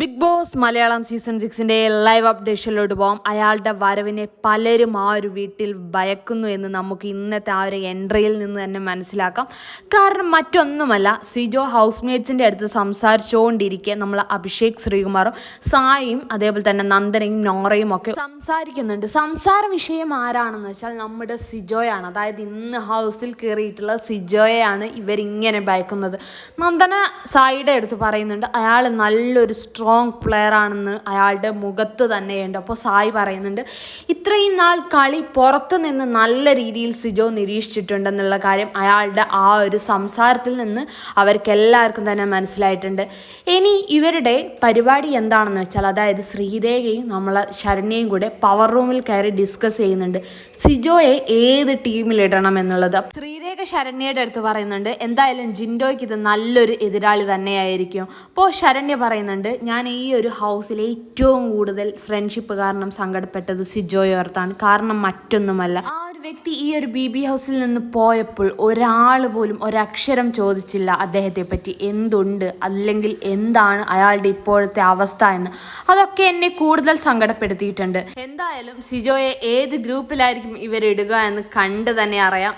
Big boss Malayalam season സിക്സിന്റെ live അപ്ഡേഷനിലോട്ട് പോകാം അയാളുടെ വരവിനെ പലരും ആ ഒരു വീട്ടിൽ ഭയക്കുന്നു എന്ന് നമുക്ക് ഇന്നത്തെ ആ ഒരു എൻട്രിയിൽ നിന്ന് തന്നെ മനസ്സിലാക്കാം. കാരണം മറ്റൊന്നുമല്ല സിജോ ഹൗസ് മേറ്റ്സിന്റെ അടുത്ത് സംസാരിച്ചുകൊണ്ടിരിക്കെ നമ്മൾ അഭിഷേക് ശ്രീകുമാറും സായിയും അതേപോലെ തന്നെ നന്ദനയും നോറയും ഒക്കെ സംസാരിക്കുന്നുണ്ട്. സംസാര വിഷയം ആരാണെന്ന് വെച്ചാൽ നമ്മുടെ സിജോയാണ്. അതായത് ഇന്ന് ഹൗസിൽ കയറിയിട്ടുള്ള സിജോയെയാണ് ഇവരിങ്ങനെ ഭയക്കുന്നത്. നന്ദന സായിയുടെ അടുത്ത് പറയുന്നുണ്ട് അയാൾ നല്ലൊരു സ്ട്രോങ് പ്ലെയർ ആണെന്ന് അയാളുടെ മുഖത്ത് തന്നെയുണ്ട്. അപ്പോൾ സായി പറയുന്നുണ്ട് ഇത്രയും നാൾ കളി പുറത്ത് നിന്ന് നല്ല രീതിയിൽ സിജോ നിരീക്ഷിച്ചിട്ടുണ്ടെന്നുള്ള കാര്യം അയാളുടെ ആ ഒരു സംസാരത്തിൽ നിന്ന് അവർക്ക് എല്ലാവർക്കും തന്നെ മനസ്സിലായിട്ടുണ്ട്. ഇനി ഇവരുടെ പരിപാടി എന്താണെന്ന് വെച്ചാൽ അതായത് ശ്രീരേഖയും നമ്മളെ ശരണ്യയും കൂടെ പവർ റൂമിൽ കയറി ഡിസ്കസ് ചെയ്യുന്നുണ്ട്. സിജോയെ ഏത് ടീമിലിടണം എന്നുള്ളത്? ശ്രീരേഖ ശരണ്യയുടെ അടുത്ത് പറയുന്നുണ്ട്. എന്തായാലും ജിൻഡോയ്ക്ക് ഇത് നല്ലൊരു എതിരാളി തന്നെയായിരിക്കും. അപ്പോൾ ശരണ്യ പറയുന്നുണ്ട് ഞാൻ ഈ ഒരു ഹൗസിൽ ഏറ്റവും കൂടുതൽ ഫ്രണ്ട്ഷിപ്പ് കാരണം സങ്കടപ്പെട്ടത് സിജോയോർത്താണ് കാരണം മറ്റൊന്നുമല്ല. ആ ഒരു വ്യക്തി ഈ ഒരു ബി ബി ഹൗസിൽ നിന്ന് പോയപ്പോൾ ഒരാൾ പോലും ഒരക്ഷരം ചോദിച്ചില്ല അദ്ദേഹത്തെ പറ്റി എന്തുണ്ട്? അല്ലെങ്കിൽ എന്താണ് അയാളുടെ ഇപ്പോഴത്തെ അവസ്ഥ എന്ന്. അതൊക്കെ എന്നെ കൂടുതൽ സങ്കടപ്പെടുത്തിയിട്ടുണ്ട്. എന്തായാലും സിജോയെ ഏത് ഗ്രൂപ്പിലായിരിക്കും ഇവരിടുക എന്ന് കണ്ട് തന്നെ അറിയാം.